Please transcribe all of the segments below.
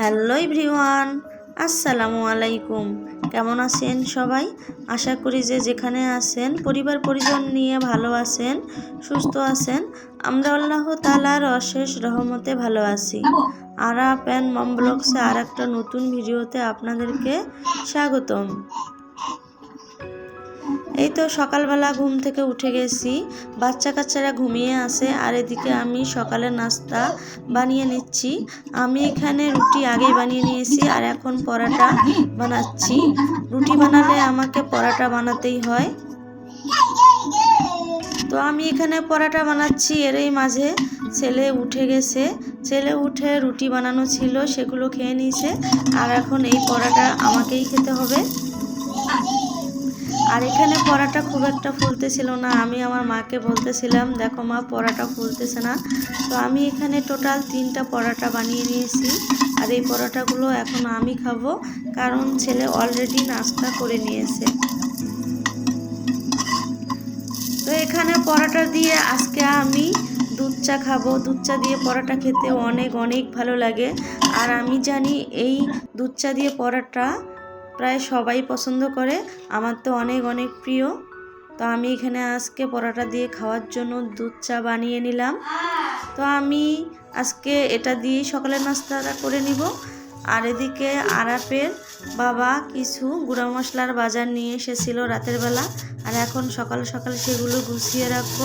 Hello everyone, আসসালামু আলাইকুম। কেমন আছেন সবাই? আশা করি যে যেখানে আছেন, পরিবার পরিজন নিয়ে ভালো আছেন, সুস্থ আছেন, আমরা আল্লাহ তালার অশেষ রহমতে ভালো আছি। আরা প্যান মম ব্লগসে আর একটা নতুন ভিডিওতে আপনাদেরকে স্বাগতম। এই তো সকালবেলা ঘুম থেকে উঠে গেছি। বাচ্চা কাচ্চারা ঘুমিয়ে আছে আর এদিকে আমি সকালে নাস্তা বানিয়ে নিচ্ছি। আমি এখানে রুটি আগেই বানিয়ে নিয়েছি আর এখন পরাটা বানাচ্ছি। রুটি বানালে আমাকে পরাটা বানাতেই হয়। তো আমি এখানে পরাটা বানাচ্ছি এরই মাঝে। ছেলে উঠে গেছে। ছেলে উঠে রুটি বানানো ছিল, সেগুলো খেয়ে নিয়েছে। আর এখন এই পরাটা আমাকেই খেতে হবে। আর এখানে পরাটা খুব একটা ফুলতেছিল না, আমি আমার মাকে বলতেছিলাম, দেখো মা, পরাটা ফুলতেছে না। তো আমি এখানে টোটাল তিনটা পরাটা বানিয়ে নিয়েছি। আর এই পরাটাগুলো এখন আমি খাব, কারণ ছেলে অলরেডি নাস্তা করে নিয়েছে। তো এখানে পরাটা দিয়ে আজকে আমি দুধ চা খাব। দুধ চা দিয়ে পরাটা খেতে অনেক অনেক ভালো লাগে। আর আমি জানি এই দুধ চা দিয়ে পরাটা প্রায় সবাই পছন্দ করে। আমার তো অনেক অনেক প্রিয়। তো আমি এখানে আজকে পরোটা দিয়ে খাওয়ার জন্য দুধ চা বানিয়ে নিলাম। তো আমি আজকে এটা দিয়েই সকালের নাস্তাটা করে নিব। আর এদিকে আরাপের বাবা কিছু গুঁড়া মশলার বাজার নিয়ে এসেছিল রাতের বেলা। আর এখন সকাল সকাল সেগুলো গুছিয়ে রাখব।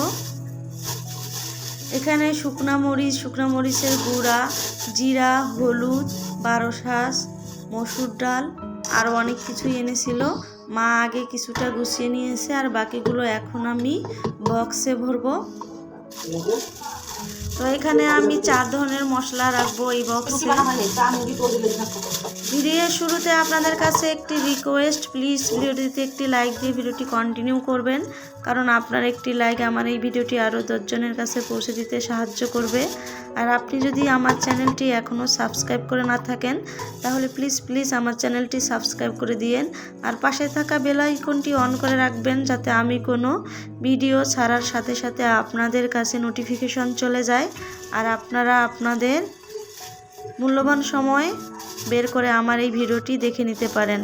এখানে শুকনা মরিচ, শুকনা মরিচের গুঁড়া, জিরা, হলুদ, বারো শাঁস মসুর ডাল আরও অনেক কিছুই এনেছিল। মা আগে কিছুটা গুছিয়ে নিয়েছে আর বাকিগুলো এখন আমি বক্সে ভরবো। তো এখানে আমি চার ধরনের মশলা রাখব এই বক্সে ভিডিওর শুরুতে আপনাদের কাছে একটি রিকোয়েস্ট প্লিজ ভিডিওটিতে একটি লাইক দিয়ে ভিডিওটি কন্টিনিউ করবেন। কারণ আপনার একটি লাইক আমার এই ভিডিওটি আরও দশজনের কাছে পৌঁছে দিতে সাহায্য করবে। আর আপনি যদি আমার চ্যানেলটি এখনও সাবস্ক্রাইব করে না থাকেন, তাহলে প্লিজ প্লিজ আমার চ্যানেলটি সাবস্ক্রাইব করে দিয়েন। আর পাশে থাকা বেল আইকনটি অন করে রাখবেন যাতে আমি কোনো ভিডিও ছাড়ার সাথে সাথে আপনাদের কাছে নোটিফিকেশন চলে যায়। আর আপনারা আপনাদের মূল্যবান সময় বের করে আমার এই ভিডিওটি দেখে নিতে পারেন।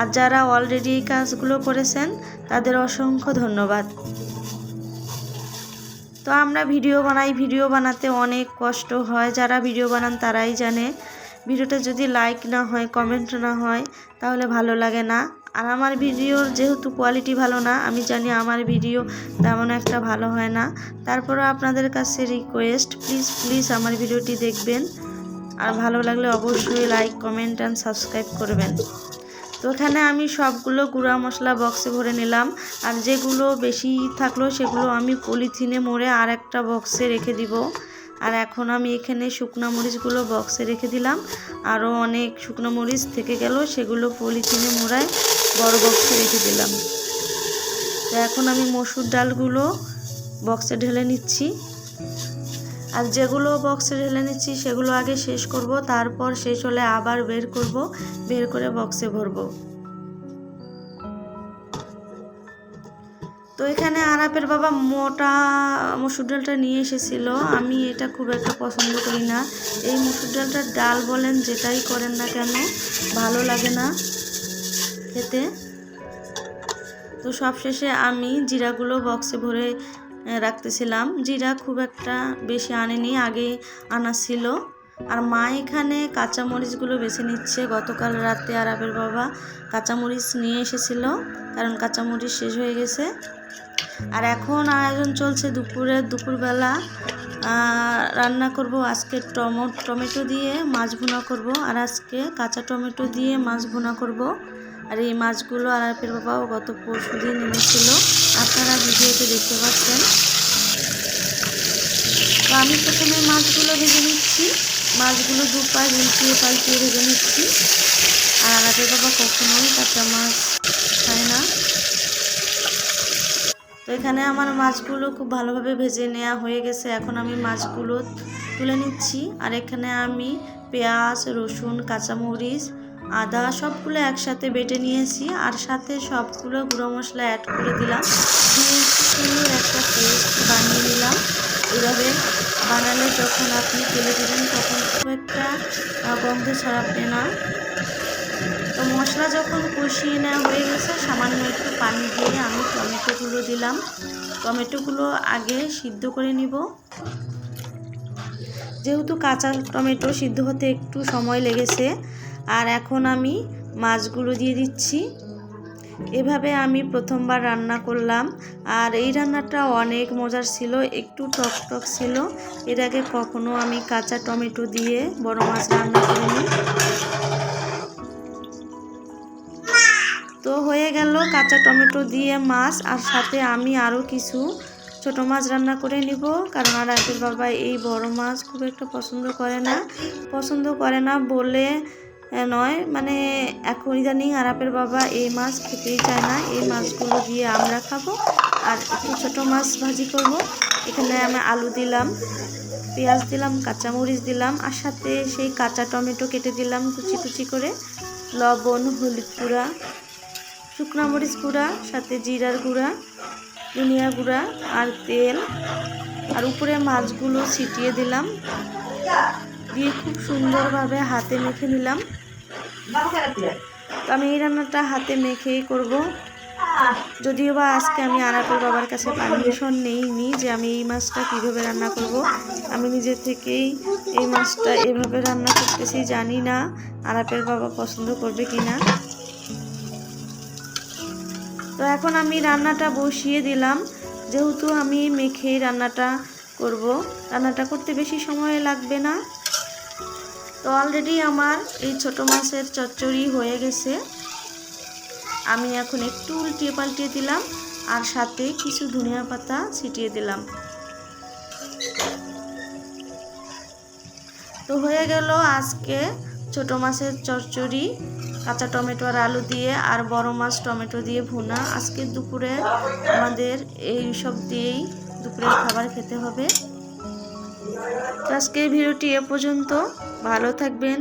আর যারা অলরেডি এই কাজগুলো করেছেন তাদের অসংখ্য ধন্যবাদ। তো আমরা ভিডিও বানাই, ভিডিও বানাতে অনেক কষ্ট হয়। যারা ভিডিও বানান তারাই জানে। ভিডিওটা যদি লাইক না হয় কমেন্ট না হয়, তাহলে ভালো লাগে না। আর আমার ভিডিওর যেহেতু কোয়ালিটি ভালো না, আমি জানি আমার ভিডিও তেমন একটা ভালো হয় না। তারপরেও আপনাদের কাছে রিকোয়েস্ট প্লিজ প্লিজ আমার ভিডিওটি দেখবেন। আর ভালো লাগলে অবশ্যই লাইক কমেন্ট অ্যান্ড সাবস্ক্রাইব করবেন। তো এখানে আমি সবগুলো গুঁড়া মশলা বক্সে ভরে নিলাম। আর যেগুলো বেশি থাকল সেগুলো আমি পলিথিনে মোড়ে আর একটা বক্সে রেখে দিব। আর এখন আমি এখানে শুকনো মরিচগুলো বক্সে রেখে দিলাম। আরও অনেক শুকনো মরিচ থেকে গেল, সেগুলো পলিথিনে মোড়ায় বড় বক্সে রেখে দিলাম। তো এখন আমি মসুর ডালগুলো বক্সে ঢেলে নিচ্ছি। আর যেগুলো বক্সে ঢেলে নিচ্ছি, সেগুলো আগে শেষ করব, তারপর শেষ হলে আবার বের করব, বের করে বক্সে ভরবো। তো এখানে আরাপের বাবা মোটা মসুর ডালটা নিয়ে এসেছিল। আমি এটা খুব একটা পছন্দ করি না। এই মসুর ডালটার ডাল বলেন, যেটাই করেন না কেন, ভালো লাগে না খেতে। তো সবশেষে আমি জিরাগুলো বক্সে ভরে রাখতেছিলাম। জিরা খুব একটা বেশি আনেনি, আগে আনা ছিল। আর মা এখানে কাঁচামরিচগুলো বেছে নিচ্ছে। গতকাল রাতে আরবের বাবা কাঁচামরিচ নিয়ে এসেছিল, কারণ কাঁচামরিচ শেষ হয়ে গেছে। আর এখন আয়োজন চলছে দুপুরে, দুপুরবেলা রান্না করব আজকে টমো, টমেটো দিয়ে মাছ ভুনা করব। আর আজকে কাঁচা টমেটো দিয়ে মাছ ভুনা করব। আর এই মাছগুলো আরাপের বাবাও গত পরশু দিন এনেছিল। আপনারা ভিডিওতে দেখতে পাচ্ছেন। তো আমি প্রথমে মাছগুলো ভেজে নিচ্ছি। মাছগুলো দু পায়ে উল্টিয়ে পাল্টিয়ে ভেজে নিচ্ছি। আর আরাপের বাবা কখনোই কাঁচা মাছ খায় না। তো এখানে আমার মাছগুলো খুব ভালোভাবে ভেজে নেওয়া হয়ে গেছে। এখন আমি মাছগুলো তুলে নিচ্ছি। আর এখানে আমি পেঁয়াজ, রসুন, কাঁচামরিচ আদা সবগুলো একসাথে বেটে নিয়েছি আর সাথে সবগুলো গুঁড়ো মশলা অ্যাড করে দিলাম। সুন্দর একটা পেস্ট বানিয়ে নিলাম। এভাবে বানালে যখন আপনি তেলে দেবেন তখন খুব একটা গন্ধ ছড়াবে না। তো মশলা যখন কষিয়ে নেওয়া হয়ে গেছে, সামান্য একটু পানি দিয়ে আমি টমেটোগুলো দিলাম। টমেটোগুলো আগে সিদ্ধ করে নিব। যেহেতু কাঁচা টমেটো সিদ্ধ হতে একটু সময় লেগেছে আর এখন আমি মাছগুলো দিয়ে দিচ্ছি। এভাবে আমি প্রথমবার রান্না করলাম। আর এই রান্নাটা অনেক মজার ছিল, একটু টক টক ছিল। এর আগে কখনো আমি কাঁচা টমেটো দিয়ে বড় মাছ রান্না করিনি। তো হয়ে গেল কাঁচা টমেটো দিয়ে মাছ, আর সাথে আমি আরও কিছু ছোট মাছ রান্না করে নিব। কারণ আর আগের বাবা এই বড় মাছ খুব একটা পছন্দ করে না। পছন্দ করে না বলে নয় মানে এখন ইদানিং আরাপের বাবা এই মাছ খেতেই চায় না। এই মাছগুলো দিয়ে আমরা খাব আর একটু ছোটো মাছ ভাজি করব। এখানে আমি আলু দিলাম, পেঁয়াজ দিলাম, কাঁচামরিচ দিলাম আর সাথে সেই কাঁচা টমেটো কেটে দিলাম কুচি কুচি করে। লবণ, হলুদ গুঁড়া, শুকনো মরিচ গুঁড়া, সাথে জিরার গুঁড়া, ধনিয়া গুঁড়া আর তেল। আর উপরে মাছগুলো ছিটিয়ে দিলাম। দিয়ে খুব সুন্দরভাবে হাতে মেখে নিলাম। তো আমি এই রান্নাটা হাতে মেখেই করব। যদিও বা আজকে আমি আরাপুর বাবার কাছে পারমিশন নেইনি যে আমি এই মাছটা কীভাবে রান্না করব। আমি নিজে থেকেই এই মাছটা এভাবে রান্না করতেছি, জানি না আরাপের বাবা পছন্দ করবে কি না তো এখন আমি রান্নাটা বসিয়ে দিলাম। যেহেতু আমি মেখে রান্নাটা করব। রান্নাটা করতে বেশি সময় লাগবে না। তো অলরেডি আমার এই ছোট মাছের চচ্চড়ি হয়ে গেছে। আমি এখন একটু উল্টিয়ে পাল্টিয়ে দিলাম আর সাথে কিছু ধনিয়া পাতা ছিটিয়ে দিলাম। তো হয়ে গেল আজকে ছোট মাছের চচ্চড়ি, কাঁচা টমেটো আর আলু দিয়ে আর বড় মাছ টমেটো দিয়ে ভুনা। আজকে দুপুরে আমাদের এই সব দিয়েই দুপুরের খাবার খেতে হবে। তো আজকের ভিডিওটি এ পর্যন্ত। ভালো থাকবেন।